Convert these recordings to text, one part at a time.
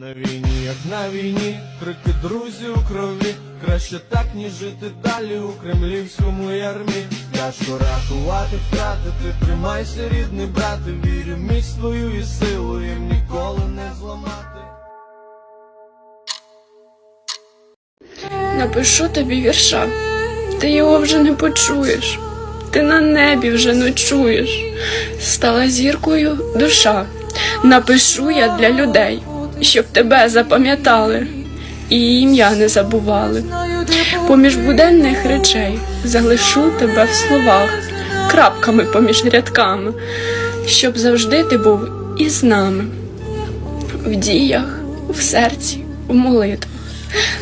На війні, як на війні, крики друзі у крові. Краще так, ніж жити далі у кремлівському ярмі. Тяжко рахувати втрати, ти тримайся, рідний брате, вірю міць твою і силу їм ніколи не зламати. Напишу тобі вірша, ти його вже не почуєш, ти на небі вже ночуєш, стала зіркою душа. Напишу я для людей, щоб тебе запам'ятали і ім'я не забували. Поміж буденних речей залишу тебе в словах, крапками поміж рядками, щоб завжди ти був із нами, в діях, в серці, в молитвах.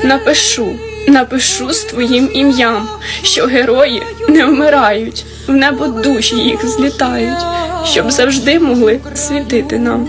Напишу, напишу з твоїм ім'ям, що герої не вмирають, в небо душі їх злітають, щоб завжди могли світити нам.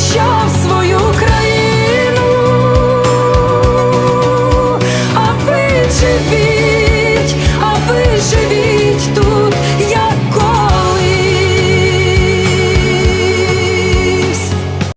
show